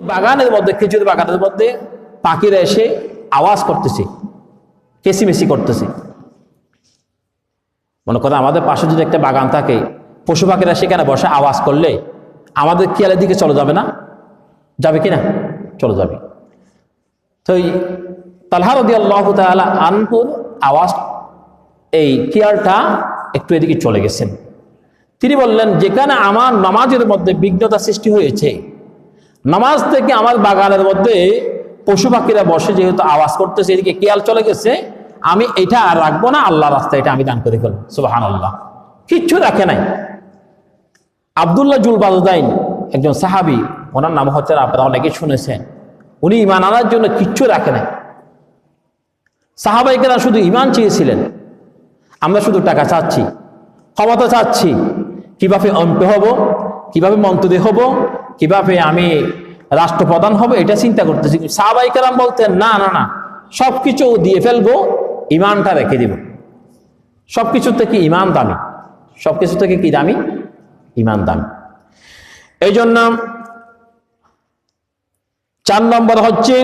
বাগানের মধ্যে, খেজুর বাগানের মধ্যে পাখিরা এসে আওয়াজ করতেছে কেসিমেসি করতেছে। মনে করেন আমাদের পাশে যদি একটা বাগান থাকে, পশু পাখিরা সেখানে বসে আওয়াজ করলে আমাদের খেয়ালের দিকে চলে যাবে না? যাবে কি না? চলে যাবে। তো এই তালহারদি আল্লাহ তালা আনপুর আওয়াজ, এই কেয়ারটা একটু এদিকে চলে গেছেন। তিনি বললেন, যেখানে আমার নামাজের মধ্যে বিঘ্নতা সৃষ্টি হয়েছে নামাজ থেকে আমার বাগানের মধ্যে পশু পাখিরা বসে যেহেতু আওয়াজ করতেছে, এদিকে কেয়াল চলে গেছে, আমি এটা আর রাখব না আল্লাহ রাস্তায় এটা আমি দান করে ফেলব সুবাহান আল্লাহ কিচ্ছু রাখে নাই। আবদুল্লাহ জুল একজন সাহাবি, ওনার নাম হচ্ছে আপনারা অনেকে শুনেছেন, উনি ইমান আনার জন্য কিচ্ছু রাখে নাই। সাহাবাইকেরা শুধু ইমান চেয়েছিলেন, আমরা শুধু টাকা চাচ্ছি, ক্ষমতা চাচ্ছি, কীভাবে অন্ত হব কীভাবে মন্ত্রী হব, কীভাবে আমি রাষ্ট্রপ্রধান হব, এটা চিন্তা করতেছি। সাহাবাই কেরাম বলতেন, না না না সব কিছু দিয়ে ফেলব, ইমানটা রেখে দিব। সব কিছু থেকে ইমান দামি? সব কিছু থেকে কি দামি? ইমান দামি। এই জন্য চার নম্বর হচ্ছে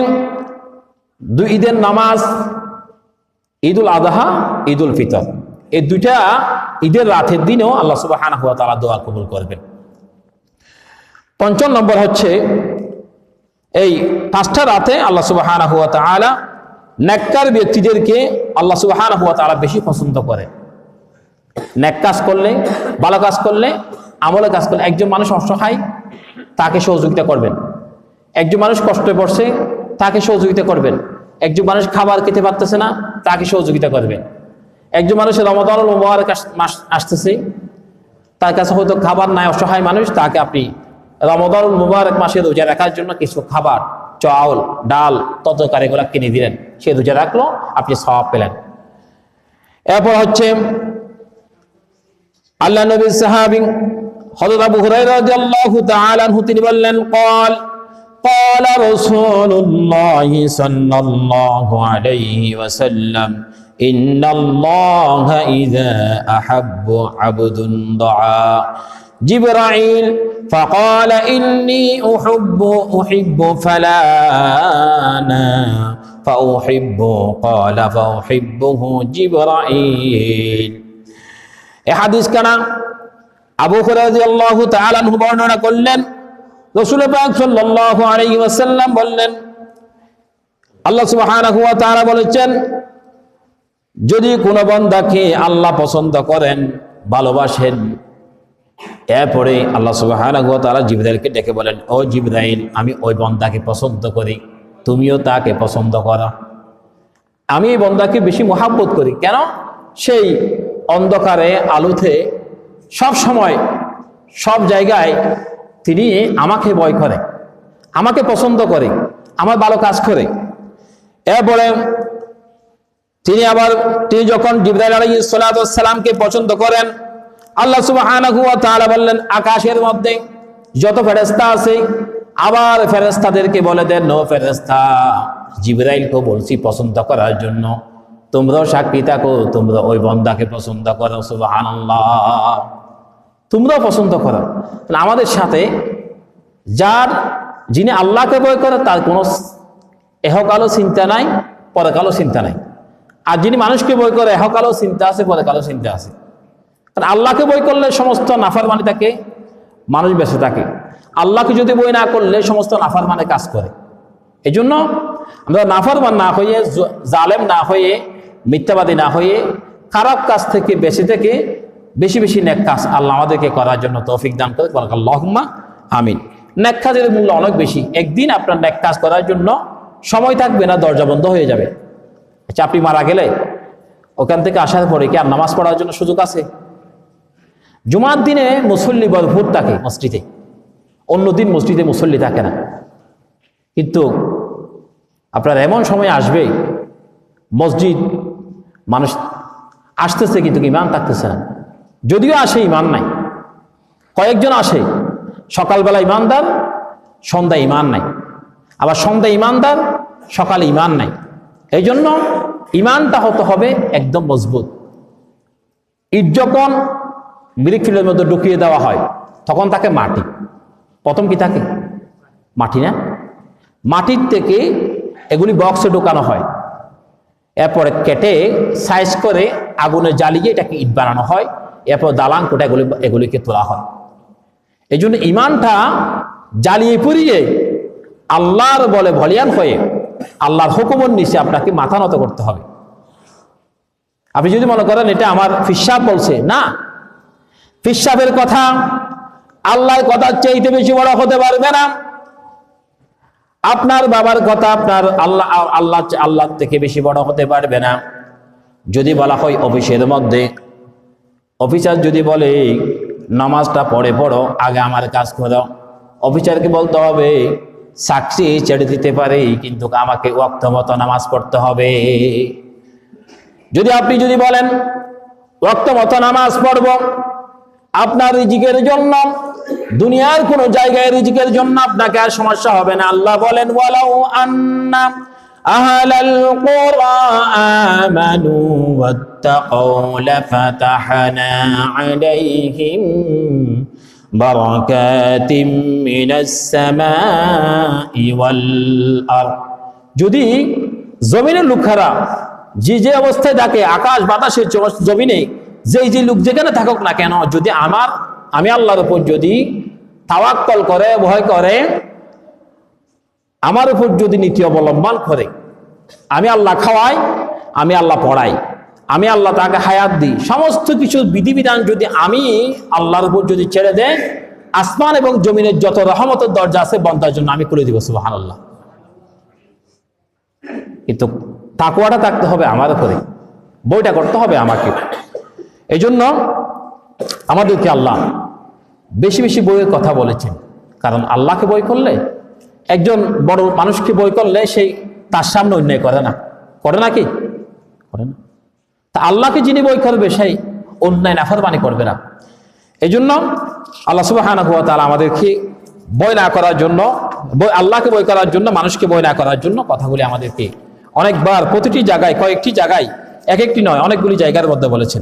দুই ঈদের নামাজ, ঈদুল আদহা, ঈদুল ফিতর। এই দুইটা ঈদের রাতের দিনেও আল্লাহ তারা দোয়া কবুল করবেন। পঞ্চম নম্বর হচ্ছে এই পাঁচটা রাতে আল্লাহ সুবাহান হুয়া তালা নেককার ব্যক্তিদেরকে আল্লাহ সুবাহান হুয়া তালা বেশি পছন্দ করে। নেক কাজ করলে, ভালো কাজ করলে, আমলে কাজ করলে, একজন মানুষ অসহায়, তাকে সহযোগিতা করবেন। একজন মানুষ কষ্টে পড়ছে, তাকে সহযোগিতা করবেন। একজন মানুষ খাবার খেতে পারতেছে না, তাকে সহযোগিতা করবেন। একজন মানুষের রমদান মুবারক মাস আসতেছে, তার কাছে হয়তো খাবার নাই, অসহায় মানুষ, তাকে আপনি রমদান মুবারক মাসে রোজা রাখার জন্য কিছু খাবার চাউল ডাল ততকার এগুলা কিনে দিলেন সে রোজা রাখলো আপনি সওয়াব পেলেন এরপর হচ্ছে আল্লাহ নবীর সাহাবী হযরত আবু হুরায়রা রাদিয়াল্লাহু তাআলা আনহু তিনি বললেন قال قال رسول الله صلى الله عليه وسلم إن الله إذا أحب عبد دعا جبرائيل فقال إني أحب أحب فلانا فأحب قال فأحبه جبرائيل এ হাদিস কানা আবু রাদিয়াল্লাহু তাআলা আনহু বর্ণনা করলেন রাসূল পাক সাল্লাল্লাহু আলাইহি ওয়াসাল্লাম বললেন আল্লাহ সুবহানাহু ওয়া তাআলা বলেছেন যদি কোন বান্দাকে আল্লাহ পছন্দ করেন ভালোবাসেন এরপরে আল্লাহ সুবহানাহু ওয়া তাআলা জিবরাইলকে ডেকে বলেন, ও জিবরাইল, আমি ওই বন্দাকে পছন্দ করি। তুমিও তাকে পছন্দ করো। আমি এই বন্দাকে বেশি মহাব্বত করি। কেন? সেই অন্ধকারে, আলোতে সব সময়, সব জায়গায় তিনি আমাকে ভয় করে, আমাকে পছন্দ করে, আমার ভালো কাজ করে। এরপরে তিনি আবার, তিনি যখন জিব্রাইল আলী সালামকে পছন্দ করেন আল্লাহ ওয়া বললেন, আকাশের মধ্যে যত ফেরেশতা আছে, আবার ফেরেশতাদেরকে বলে দেন নো ফেরেশতা, জিব্রাইলকে বলছি পছন্দ করার জন্য। তোমরাও সাক্ষী থাকো, তোমরা ওই বন্দাকে পছন্দ করো, সুবহানাল্লাহ। তোমরাও পছন্দ করো। তাহলে আমাদের সাথে যার যিনি আল্লাহকে বয় করে, তার কোনো এহকালও চিন্তা নাই, পরকালও চিন্তা নাই। আর যিনি মানুষকে বই করে, এহকালও চিন্তা আছে, পরকালও চিন্তা আছে। কারণ আল্লাহকে বই করলে সমস্ত নাফার মানে থাকে মানুষ বেঁচে থাকে। আল্লাহকে যদি বই না করলে সমস্ত নাফার মানে কাজ করে। এই জন্য আমরা নাফারমান না হয়ে জালেম না হয়ে, মিথ্যাবাদী না হয়ে, খারাপ কাজ থেকে বেঁচে থেকে বেশি বেশি নেক কাজ আল্লাহ আমাদেরকে করার জন্য তৌফিক দান করে আল্লাহম্মা আমিন। নেক কাজের মূল্য অনেক বেশি। একদিন আপনার নেক কাজ করার জন্য সময় থাকবে না, দরজা বন্ধ হয়ে যাবে। আচ্ছা আপনি মারা গেলে ওখান থেকে আসার পরে কি আর নামাজ পড়ার জন্য সুযোগ আছে? জুমার দিনে মুসল্লি ভরপুর থাকে মসজিদে। অন্যদিন মসজিদে মুসল্লি থাকে না। কিন্তু আপনার এমন সময় আসবে, মসজিদ, মানুষ আসতেছে কিন্তু ইমান থাকতেছে না। যদিও আসে, ইমান নাই। কয়েকজন আসে, সকালবেলা ইমানদার সন্ধ্যা ইমান নাই। আবার সন্ধ্যা ইমানদার, সকালে ইমান নাই। এই জন্য ইমানটা হতে হবে একদম মজবুত। ইট যখন মিরিকফিলের মধ্যে ঢুকিয়ে দেওয়া হয়, তখন তাকে মাটি। প্রথম কি থাকে মাটি না? মাটির থেকে এগুলি বক্সে ঢোকানো হয়। এরপরে কেটে সাইজ করে আগুনে জ্বালিয়ে এটাকে ইট বানানো হয়। এরপর দালান কোটা এগুলি, এগুলিকে তোলা হয়। এই জন্য ইমানটা জ্বালিয়ে পুড়িয়ে আল্লাহর বলে ভলিয়ান হয়ে আল্লাহর হুকুমর নিচে আপনাকে মাথা নত করতে হবে। আপনি যদি মনে করেন এটা আমার ফিসাব বলছে, না ফিসাবের কথা। আল্লাহর কথার চাইতে বেশি বড় হতে পারবে না। আপনার বাবার কথা আপনার আল্লাহ আল্লাহ আল্লাহ থেকে বেশি বড় হতে পারবে না। যদি বলা হয় অফিসের মধ্যে, অফিসার যদি বলে, নামাজটা পড়ে পড়ো, আগে আমার কাজ করো। অফিসারকে বলতে হবে, সাক্ষী ছেড়ে দিতে পারে, কিন্তু আমাকে ওয়াক্ত মতো নামাজ পড়তে হবে। যদি আপনি যদি বলেন, ওয়াক্ত মতো নামাজ পড়ব আপনার রিজিকের জন্য, দুনিয়ার কোন জায়গায় রিজিকের জন্য আপনাকে আর সমস্যা হবে না। আল্লাহ বলেন, ওয়ালাউ আন্না যদি জমিনের লোকেরা যে যে অবস্থায় থাকে, আকাশ বাতাসের জমিনে যেই যে লোক যেখানে থাকুক না কেন, যদি আমার, আমি আল্লাহর উপর যদি তাওয়াক্কল করে, ভয় করে, আমার উপর যদি নীতি অবলম্বন করে, আমি আল্লাহ খাওয়াই, আমি আল্লাহ পড়াই, আমি আল্লাহ তাকে হায়াত দিই, সমস্ত কিছু বিধিবিধান যদি আমি আল্লাহর উপর যদি ছেড়ে দেয়, আসমান এবং জমিনের যত রহমতের দরজা আছে বন্ধার জন্য আমি খুলে দিব সুবাহান আল্লাহ কিন্তু তাকুয়াটা থাকতে হবে আমার উপরে, বইটা করতে হবে আমাকে। এই জন্য আমাদেরকে আল্লাহ বেশি বেশি বইয়ের কথা বলেছেন। কারণ আল্লাহকে বই করলে, একজন বড় মানুষকে বই করলে সেই তার সামনে অন্যায় করে না। করে না কি? করে না। তা আল্লাহকে যিনি বই করবে, সেই অন্যায় নাফার নাফরমানি করবে না। এই জন্য আল্লাহ সুবাহ আমাদেরকে বই না করার জন্য, বই- আল্লাহকে বই করার জন্য, মানুষকে বই না করার জন্য কথাগুলি আমাদেরকে অনেকবার প্রতিটি জায়গায়, কয়েকটি জায়গায়, এক একটি নয়, অনেকগুলি জায়গার মধ্যে বলেছেন।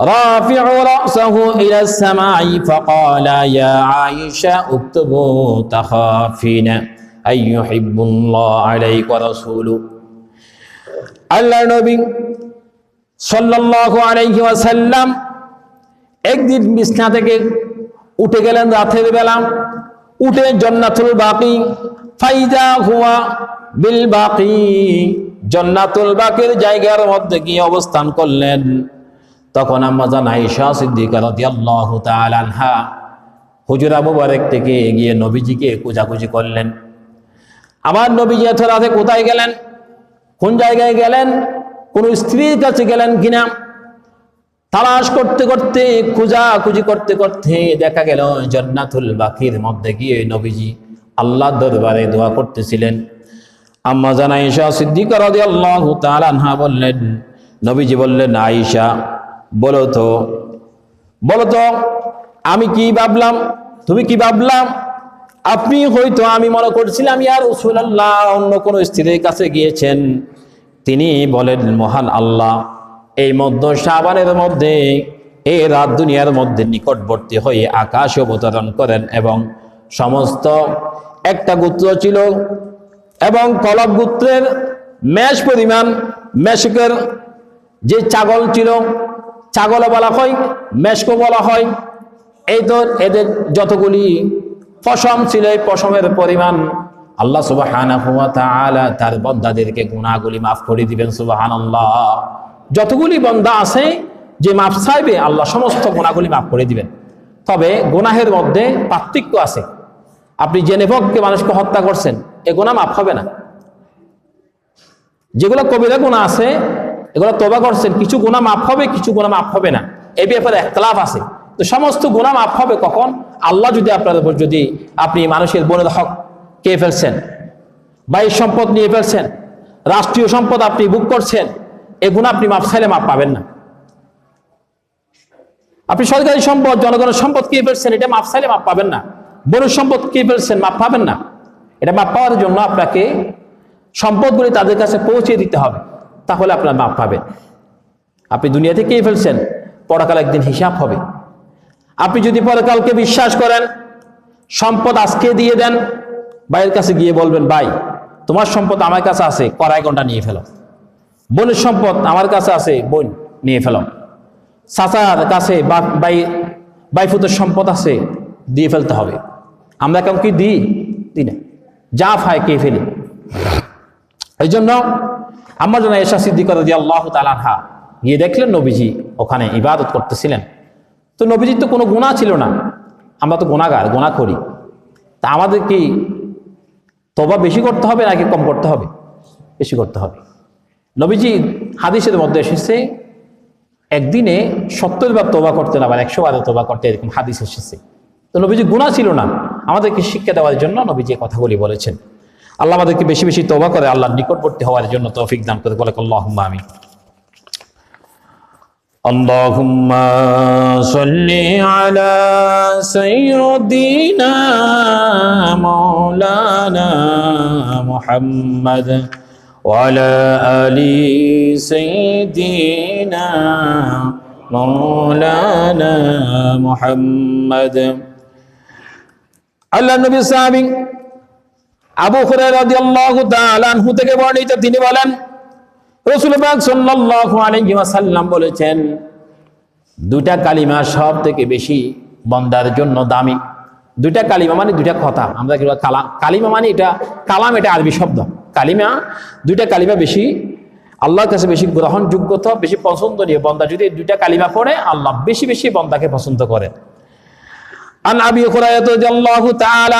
رافع رأسه إلى السماء فقال يا عائشة اكتبوا تخافين أن يحب الله عليك ورسوله আল্লাহ নবী সাল্লাল্লাহু আলাইহি ওয়াসাল্লাম একদিন বিছনা থেকে উঠে গেলেন রাতের বেলা উঠে জন্নাতুল বাকি ফাইদা হুয়া বিল বাকি জন্নাতুল বাকির জায়গার মধ্যে গিয়ে অবস্থান করলেন তখন আম্মাজান আয়েশা সিদ্দিকা রাদিয়াল্লাহু তাআলা আনহা হুজুরা থেকে গিয়ে নবীজিকে কুজাকুজি করলেন। আমার নবীজি এত রাতে কোথায় গেলেন? কোন জায়গায় গেলেন? কোন স্ত্রীর কাছে গেলেন কিনা? তালাশ করতে করতে, খুঁজাখুঁজি করতে করতে দেখা গেল জন্নাতুল বাকির মধ্যে গিয়ে নবীজি আল্লাহ দরবারে দোয়া করতেছিলেন। আম্মা জান আয়েশা সিদ্দিকা রাদিয়াল্লাহু তাআলা আনহা বললেন, নবীজি বললেন, আয়েশা বলো তো বলো তো, আমি কি ভাবলাম? তুমি কি ভাবলাম? আপনি হয়তো আমি মনে করছিলাম ইয়ার রসুল্লাহ অন্য কোনো স্ত্রীর কাছে গিয়েছেন। তিনি বলেন, মহান আল্লাহ, এই মধ্য সাবানের মধ্যে এই রাত দুনিয়ার মধ্যে নিকটবর্তী হয়ে আকাশ অবতরণ করেন এবং সমস্ত একটা গোত্র ছিল এবং কলব গোত্রের মেষ পরিমাণ মেশকের যে ছাগল ছিল ছাগলে বলা হয় মেশকো বলা হয়। এই তো এদের যতগুলি পশম ছিল, এই পশমের পরিমাণ আল্লাহ তাআলা তার বন্দাদেরকে গুনাহগুলি মাফ করে দিবেন, সুবহানাল্লাহ। যতগুলি বন্দা আছে, যে মাফ চাইবে, আল্লাহ সমস্ত গুনাহগুলি মাফ করে দিবেন। তবে গুনাহের মধ্যে পার্থক্য আছে। আপনি জেনে ভোগকে মানুষকে হত্যা করছেন, এ গুনাহ মাফ হবে না। যেগুলো কবিরা গুণা আছে এগুলো তোবা করছেন, কিছু গুণা মাফ হবে, কিছু গুণা মাফ হবে না। এই ব্যাপারে একতলাফ আছে। তো সমস্ত গুণা মাফ হবে কখন? আল্লাহ যদি আপনার উপর যদি আপনি মানুষের বোনের হক কে ফেলছেন বাইর সম্পদ নিয়ে ফেলছেন, রাষ্ট্রীয় সম্পদ আপনি বুক করছেন এগুলো আপনি মাপ চাইলে মাপ পাবেন না। আপনি সরকারি সম্পদ, জনগণের সম্পদ কে ফেলছেন, এটা মাপ চাইলে মাপ পাবেন না। বনুর সম্পদ কে ফেলছেন মাপ পাবেন না। এটা মাপ পাওয়ার জন্য আপনাকে সম্পদগুলি তাদের কাছে পৌঁছে দিতে হবে। তাহলে আপনার মাপ পাবেন। আপনি দুনিয়াতে কে ফেলছেন? পরকাল একদিন হিসাব হবে। আপনি যদি পরকালকে বিশ্বাস করেন, সম্পদ আজকে দিয়ে দেন, ভাইয়ের কাছে গিয়ে বলবেন, ভাই, তোমার সম্পদ আমার কাছে আছে, কড়াই ঘণ্টা নিয়ে ফেলো। বোনের সম্পদ আমার কাছে আছে, বোন নিয়ে ফেলো। চাচার কাছে বাই বাইফুতের সম্পদ আছে, দিয়ে ফেলতে হবে। আমরা কেমন কি দিই? দিই না। যা ফায় কে ফেলি। এই জন্য আমার জন্য এসা সিদ্ধি করে দিয়ে আল্লাহ তালাহা গিয়ে দেখলেন নবীজি ওখানে ইবাদত করতেছিলেন। তো নবীজির তো কোনো গুণা ছিল না। আমরা তো গুণাগার গোনা করি তা আমাদের কি তবা বেশি করতে হবে, নাকি কম করতে হবে? বেশি করতে হবে। নবীজি হাদিসের মধ্যে এসেছে, একদিনে সত্তর বার তোবা করতেন আবার একশো বার তোবা করতে এরকম হাদিস এসেছে। তো নবীজি গুণা ছিল না। আমাদেরকে শিক্ষা দেওয়ার জন্য নবীজি কথাগুলি বলেছেন। আল্লাহ আমাদেরকে বেশি বেশি তোবা করে আল্লাহর নিকটবর্তী হওয়ার জন্য তৌফিক দান করে বলে আল্লাহ আমি اللهم صل على سيدنا مولانا محمد وعلى آل سيدنا مولانا محمد আল্লাহ নবী সাহাবী আবু আনহু থেকে বর্ণিত, তিনি বলেন বলেছেন দুটা কালিমা সব থেকে বেশি বন্দার জন্য দামি। দুইটা কালিমা মানে দুইটা কথা। আমরা কি কালাম? কালিমা মানে এটা, কালাম এটা আরবি শব্দ। কালিমা, দুইটা কালিমা বেশি, আল্লাহর কাছে বেশি গ্রহণযোগ্যতা বেশি পছন্দনীয় বন্দা। যদি দুইটা কালিমা পড়ে, আল্লাহ বেশি বেশি বন্দাকে পছন্দ করেন আন আবি হুরায়রা রাদিয়াল্লাহু তাআলা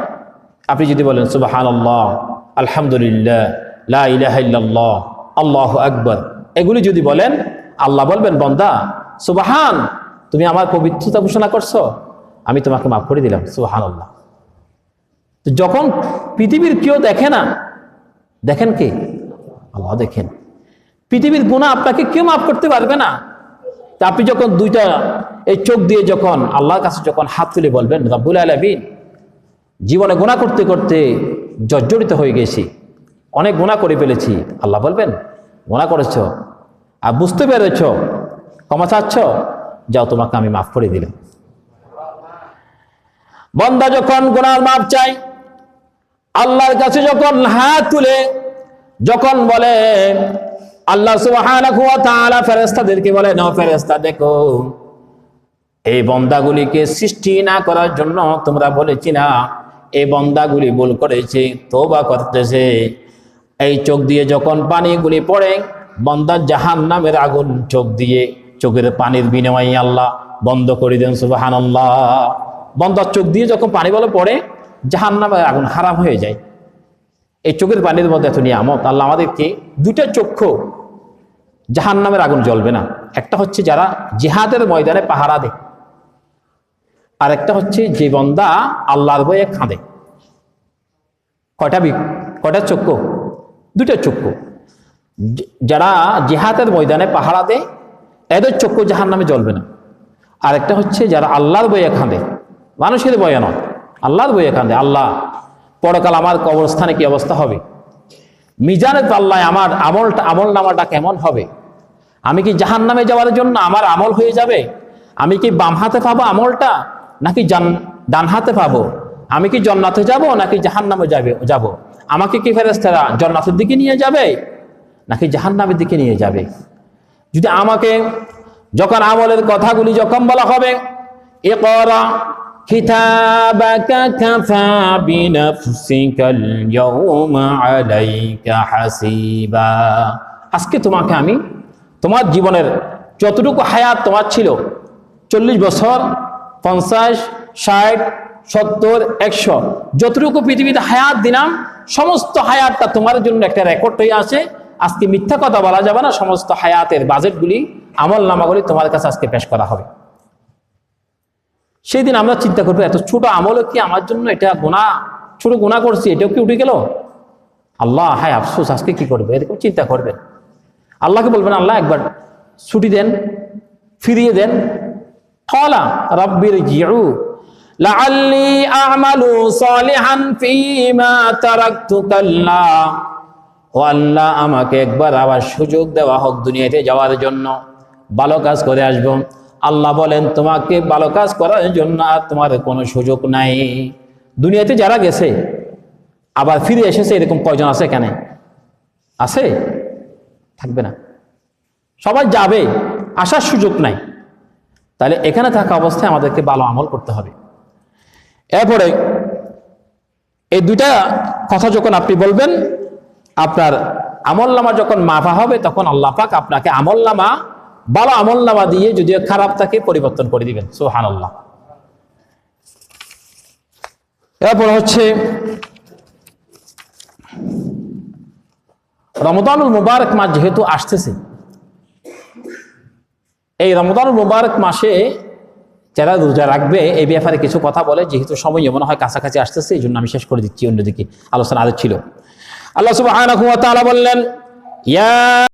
আপনি যদি বলেন সুবাহান আল্লাহ আলহামদুলিল্লাহ, লা আল্লাহু আকবার। এগুলি যদি বলেন, আল্লাহ বলবেন, বন্দা, সুবাহান, তুমি আমার পবিত্রতা ঘোষণা করছ, আমি তোমাকে মাফ করে দিলাম সুবাহান আল্লাহ যখন পৃথিবীর কেউ দেখে না, দেখেন কে? আল্লাহ দেখেন। পৃথিবীর গুণা আপনাকে কেউ মাফ করতে পারবে না। তা আপনি যখন দুইটা, এই চোখ দিয়ে যখন, আল্লাহর কাছে যখন হাত তুলে বলবেন, রাব্বুল আলামিন জীবনে গুণা করতে করতে জর্জরিত হয়ে গেছি। অনেক গুণা করে ফেলেছি। আল্লাহ বলবেন গুণা করেছ, আর বুঝতে পেরেছ, ক্ষমা চাচ্ছ, যাও তোমাকে আমি মাফ করে দিলাম। বন্দা যখন গুনার মাফ চাই আল্লাহর কাছে যখন হাত তুলে, যখন বলে, আল্লাহ তাআলা বলে, নাও ফেরেশতা, দেখো, এই বন্দাগুলিকে সৃষ্টি না করার জন্য তোমরা বলেছি না এই বন্দাগুলি ভুল করেছে তোবা করতেছে। এই চোখ দিয়ে যখন পানিগুলি পড়ে বন্দার জাহান নামের আগুন চোখ দিয়ে, চোখের পানির বিনিময়ে আল্লাহ বন্ধ করে দেন সুবাহান আল্লাহ বন্দার চোখ দিয়ে যখন পানি বলে পড়ে জাহান নামের আগুন হারাম হয়ে যায়। এই চোখের পানির মধ্যে এত নিয়ামত, আল্লাহ আমাদেরকে দুইটা চক্ষু জাহান নামের আগুন জ্বলবে না। একটা হচ্ছে যারা জিহাদের ময়দানে পাহারা দেয়। আর একটা হচ্ছে যে বন্দা আল্লাহর বয়ে খাঁদে কয়টা বি কয়টা চক্ষু? দুটো চক্ষু। যারা জিহাদের ময়দানে পাহারা দেয়, এদের চক্ষু জাহান নামে জ্বলবে না। আর একটা হচ্ছে যারা আল্লাহর বয়ে খাঁদে মানুষের বয়ে নয়, আল্লাহর বয়ে খাঁদে আল্লাহ, পরকাল আমার কবরস্থানে কি অবস্থা হবে? মিজানের পাল্লায় আমার আমলটা আমল নামাটা কেমন হবে? আমি কি জাহান নামে যাওয়ার জন্য আমার আমল হয়ে যাবে? আমি কি বাম হাতে পাবো আমলটা? নাকি জান, ডান হাতে পাবো? আমি কি জন্নাথে যাব নাকি জাহান নামে যাবে, যাব? আমাকে কি ফেরেস্তারা জন্নাথের দিকে নিয়ে যাবে নাকি জাহান নামের দিকে নিয়ে যাবে? যদি আমাকে যখন আমলের কথাগুলি যখন বলা হবে এ করা আজকে তোমাকে আমি তোমার জীবনের যতটুকু হায়াত তোমার ছিল, চল্লিশ বছর পঞ্চাশ, ষাট, সত্তর, একশো। যতটুকু পৃথিবীতে হায়াত দিলাম, সমস্ত হায়াতটা তোমার জন্য একটা রেকর্ড হয়ে আছে। আজকে মিথ্যা কথা বলা যাবে না, সমস্ত হায়াতের বাজেটগুলি আমল নামাগুলি তোমার কাছে আজকে পেশ করা হবে। সেই দিন আমরা চিন্তা করব, এত ছোট আমলও কি আমার জন্য এটা গোনা ছোট গোনা করছি, এটাও কি উঠে গেল? আল্লাহ, হায় আফসোস, আজকে কি করবে? এরকম চিন্তা করবেন। আল্লাহকে বলবেন, আল্লাহ, একবার ছুটি দেন, ফিরিয়ে দেন। কলা রব্বির জিউ লাআল্লি আমালু সালিহান ফিমা তারাকতু কাল্লা আল্লাহ, আমাকে একবার আবার সুযোগ দেওয়া হোক দুনিয়াতে যাওয়ার জন্য। ভালো কাজ করে আসব। আল্লাহ বলেন, তোমাকে ভালো কাজ করার জন্য আর তোমার কোনো সুযোগ নাই। দুনিয়াতে যারা গেছে, আবার ফিরে এসেছে, এরকম কয়জন আছে কেন আছে? থাকবে না। সবাই যাবে, আসার সুযোগ নাই। তাহলে এখানে থাকা অবস্থায় আমাদেরকে ভালো আমল করতে হবে। এরপরে এই দুইটা কথা যখন আপনি বলবেন, আপনার আমলনামা যখন মাফা হবে, তখন আল্লাহ পাক আপনাকে আমলনামা, ভালো আমলনামা দিয়ে যদিও খারাপ থাকে পরিবর্তন করে দিবেন। সোহান আল্লাহ এরপর হচ্ছে রমদানুল মুবারক মাস যেহেতু আসতেছে এই রমদানুল মুবারক মাসে যারা রোজা রাখবে, এই ব্যাপারে কিছু কথা বলে, যেহেতু সময় মনে হয় কাছাকাছি আসতেছে, এই জন্য আমি শেষ করে দিচ্ছি, অন্যদিকে আলোচনা আদের ছিল। আল্লাহ সুবাহ বললেন, ইয়া